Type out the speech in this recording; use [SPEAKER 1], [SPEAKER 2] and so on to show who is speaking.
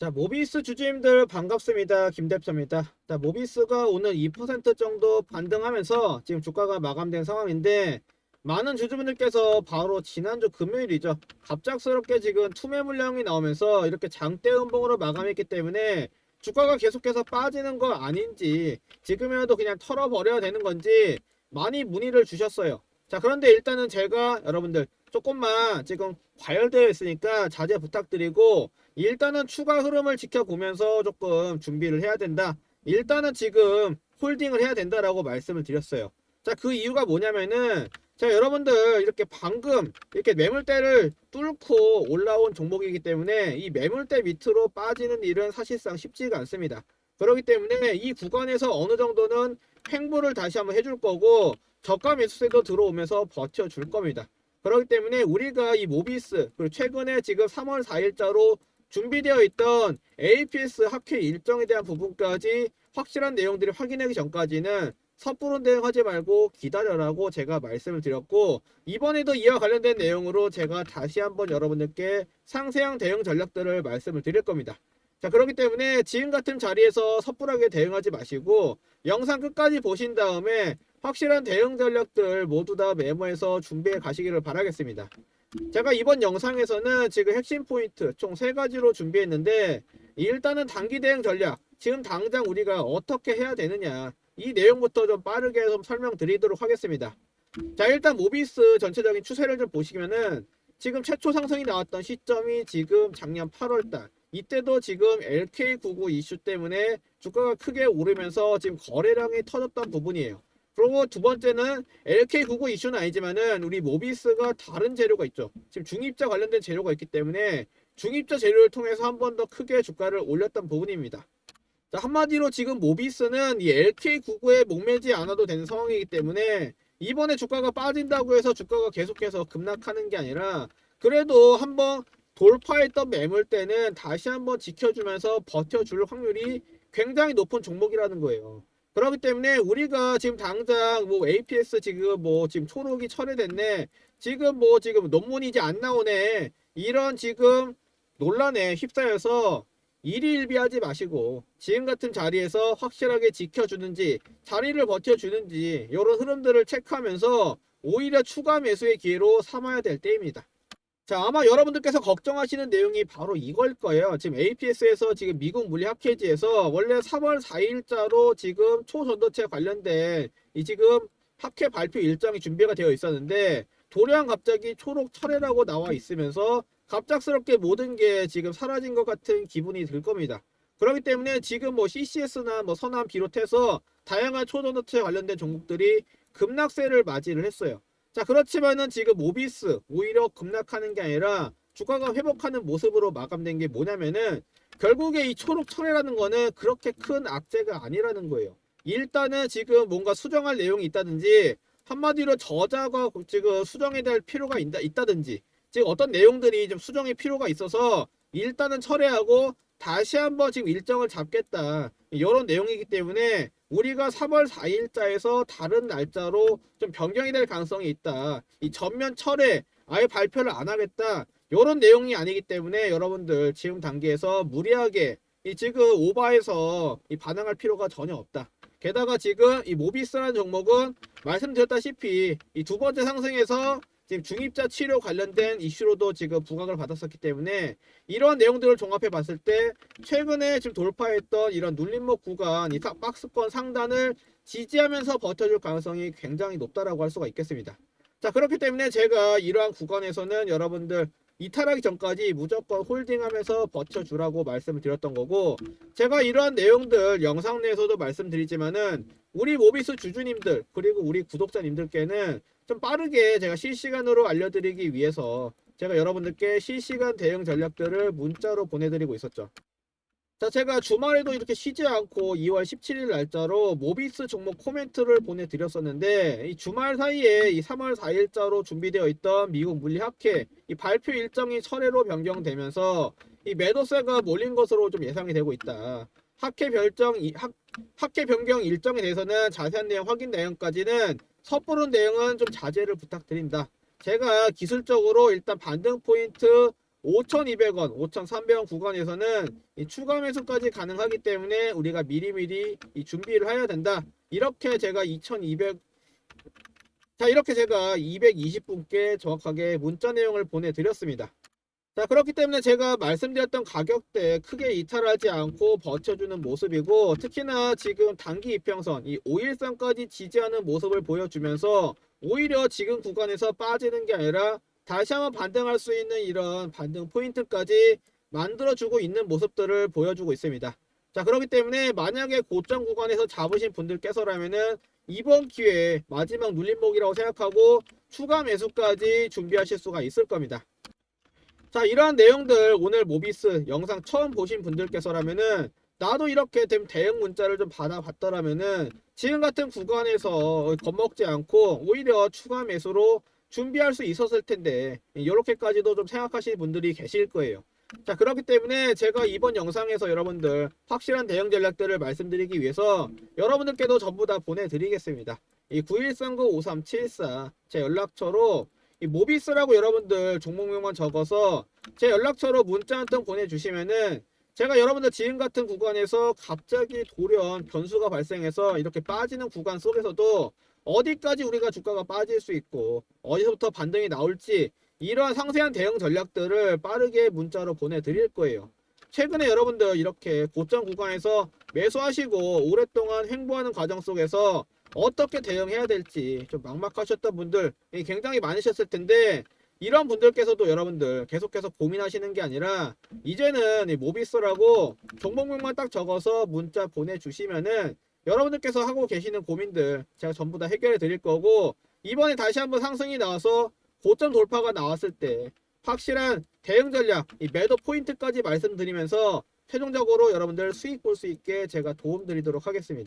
[SPEAKER 1] 자, 모비스 주주님들 반갑습니다. 김 대표입니다. 자, 모비스가 오늘 2% 정도 반등하면서 지금 주가가 마감된 상황인데 많은 주주분들께서 바로 지난주 금요일이죠. 갑작스럽게 지금 투매 물량이 나오면서 이렇게 장대 음봉으로 마감했기 때문에 주가가 계속해서 빠지는 거 아닌지 지금이라도 그냥 털어버려야 되는 건지 많이 문의를 주셨어요. 자, 그런데 일단은 제가 여러분들 조금만 지금 과열되어 있으니까 자제 부탁드리고 일단은 추가 흐름을 지켜보면서 조금 준비를 해야 된다. 일단은 지금 홀딩을 해야 된다라고 말씀을 드렸어요. 자, 그 이유가 뭐냐면은 자, 여러분들 이렇게 방금 이렇게 매물대를 뚫고 올라온 종목이기 때문에 이 매물대 밑으로 빠지는 일은 사실상 쉽지가 않습니다. 그렇기 때문에 이 구간에서 어느 정도는 횡보를 다시 한번 해줄 거고 저가 매수세도 들어오면서 버텨줄 겁니다. 그렇기 때문에 우리가 이 모비스 그리고 최근에 지금 3월 4일자로 준비되어 있던 APS 학회 일정에 대한 부분까지 확실한 내용들을 확인하기 전까지는 섣부른 대응하지 말고 기다려라고 제가 말씀을 드렸고 이번에도 이와 관련된 내용으로 제가 다시 한번 여러분들께 상세한 대응 전략들을 말씀을 드릴 겁니다. 자 그렇기 때문에 지금 같은 자리에서 섣불하게 대응하지 마시고 영상 끝까지 보신 다음에 확실한 대응 전략들 모두 다 메모해서 준비해 가시기를 바라겠습니다. 제가 이번 영상에서는 지금 핵심 포인트 총 세 가지로 준비했는데 일단은 단기 대응 전략 지금 당장 우리가 어떻게 해야 되느냐 이 내용부터 좀 빠르게 좀 설명드리도록 하겠습니다. 자 일단 모비스 전체적인 추세를 좀 보시면은 지금 최초 상승이 나왔던 시점이 지금 작년 8월달 이때도 지금 LK99 이슈 때문에 주가가 크게 오르면서 지금 거래량이 터졌던 부분이에요. 그리고 두 번째는 LK99 이슈는 아니지만은 우리 모비스가 다른 재료가 있죠. 지금 중입자 관련된 재료가 있기 때문에 중입자 재료를 통해서 한 번 더 크게 주가를 올렸던 부분입니다. 자, 한마디로 지금 모비스는 이 LK99에 목매지 않아도 되는 상황이기 때문에 이번에 주가가 빠진다고 해서 주가가 계속해서 급락하는 게 아니라 그래도 한번 돌파했던 매물대는 다시 한번 지켜주면서 버텨줄 확률이 굉장히 높은 종목이라는 거예요. 그렇기 때문에 우리가 지금 당장 뭐 APS 지금 뭐 지금 초록이 철회됐네. 지금 뭐 지금 논문이 이제 안 나오네. 이런 지금 논란에 휩싸여서 일희일비하지 마시고 지금 같은 자리에서 확실하게 지켜주는지 자리를 버텨주는지 이런 흐름들을 체크하면서 오히려 추가 매수의 기회로 삼아야 될 때입니다. 자, 아마 여러분들께서 걱정하시는 내용이 바로 이걸 거예요. 지금 APS에서 지금 미국 물리 학회지에서 원래 3월 4일자로 지금 초전도체 관련된 이 지금 학회 발표 일정이 준비가 되어 있었는데 도량 갑자기 초록 철회라고 나와 있으면서 갑작스럽게 모든 게 지금 사라진 것 같은 기분이 들 겁니다. 그렇기 때문에 지금 뭐 CCS나 뭐 선암 비롯해서 다양한 초전도체 관련된 종목들이 급락세를 맞이를 했어요. 자 그렇지만은 지금 모비스 오히려 급락하는 게 아니라 주가가 회복하는 모습으로 마감된 게 뭐냐면은 결국에 이 초록 철회라는 거는 그렇게 큰 악재가 아니라는 거예요. 일단은 지금 뭔가 수정할 내용이 있다든지 한마디로 저자가 지금 수정해야 될 필요가 있다, 있다든지 지금 어떤 내용들이 좀 수정의 필요가 있어서 일단은 철회하고 다시 한번 지금 일정을 잡겠다 이런 내용이기 때문에 우리가 3월 4일자에서 다른 날짜로 좀 변경이 될 가능성이 있다. 이 전면 철회 아예 발표를 안 하겠다. 이런 내용이 아니기 때문에 여러분들 지금 단계에서 무리하게 이 지금 오바해서 이 반응할 필요가 전혀 없다. 게다가 지금 이 모비스라는 종목은 말씀드렸다시피 이 두 번째 상승에서 지금 중입자 치료 관련된 이슈로도 지금 부각을 받았었기 때문에 이러한 내용들을 종합해 봤을 때 최근에 지금 돌파했던 이런 눌림목 구간 이 사- 박스권 상단을 지지하면서 버텨줄 가능성이 굉장히 높다라고 할 수가 있겠습니다. 자 그렇기 때문에 제가 이러한 구간에서는 여러분들 이탈하기 전까지 무조건 홀딩하면서 버텨주라고 말씀을 드렸던 거고 제가 이러한 내용들 영상 내에서도 말씀드리지만은 우리 모비스 주주님들 그리고 우리 구독자님들께는 좀 빠르게 제가 실시간으로 알려드리기 위해서 제가 여러분들께 실시간 대응 전략들을 문자로 보내드리고 있었죠. 자, 제가 주말에도 이렇게 쉬지 않고 2월 17일 날짜로 모비스 종목 코멘트를 보내드렸었는데 이 주말 사이에 이 3월 4일자로 준비되어 있던 미국 물리학회 이 발표 일정이 철회로 변경되면서 이 매도세가 몰린 것으로 좀 예상이 되고 있다. 학회 별정 이 학, 학회 변경 일정에 대해서는 자세한 내용 확인 내용까지는 섣부른 내용은 좀 자제를 부탁드린다. 제가 기술적으로 일단 반등 포인트 5,200원, 5,300원 구간에서는 이 추가 매수까지 가능하기 때문에 우리가 미리미리 이 준비를 해야 된다. 이렇게 제가 2,200 자, 이렇게 제가 220분께 정확하게 문자 내용을 보내드렸습니다. 자, 그렇기 때문에 제가 말씀드렸던 가격대 크게 이탈하지 않고 버텨주는 모습이고, 특히나 지금 단기 이평선, 이 5일선까지 지지하는 모습을 보여주면서, 오히려 지금 구간에서 빠지는 게 아니라, 다시 한번 반등할 수 있는 이런 반등 포인트까지 만들어주고 있는 모습들을 보여주고 있습니다. 자, 그렇기 때문에 만약에 고점 구간에서 잡으신 분들께서라면은 이번 기회에 마지막 눌림목이라고 생각하고 추가 매수까지 준비하실 수가 있을 겁니다. 자, 이러한 내용들 오늘 모비스 영상 처음 보신 분들께서라면은 나도 이렇게 된 대응 문자를 좀 받아봤더라면은 지금 같은 구간에서 겁먹지 않고 오히려 추가 매수로 준비할 수 있었을 텐데 이렇게까지도 좀 생각하시는 분들이 계실 거예요. 자 그렇기 때문에 제가 이번 영상에서 여러분들 확실한 대응 전략들을 말씀드리기 위해서 여러분들께도 전부 다 보내드리겠습니다. 이 91395374 제 연락처로 이 모비스라고 여러분들 종목명만 적어서 제 연락처로 문자 한 통 보내주시면은 제가 여러분들 지금 같은 구간에서 갑자기 돌연 변수가 발생해서 이렇게 빠지는 구간 속에서도 어디까지 우리가 주가가 빠질 수 있고 어디서부터 반등이 나올지 이러한 상세한 대응 전략들을 빠르게 문자로 보내드릴 거예요. 최근에 여러분들 이렇게 고점 구간에서 매수하시고 오랫동안 횡보하는 과정 속에서 어떻게 대응해야 될지 좀 막막하셨던 분들 굉장히 많으셨을 텐데 이런 분들께서도 여러분들 계속해서 고민하시는 게 아니라 이제는 이 모비스라고 종목명만 딱 적어서 문자 보내주시면은 여러분들께서 하고 계시는 고민들 제가 전부 다 해결해 드릴 거고 이번에 다시 한번 상승이 나와서 고점 돌파가 나왔을 때 확실한 대응 전략, 이 매도 포인트까지 말씀드리면서 최종적으로 여러분들 수익 볼 수 있게 제가 도움 드리도록 하겠습니다.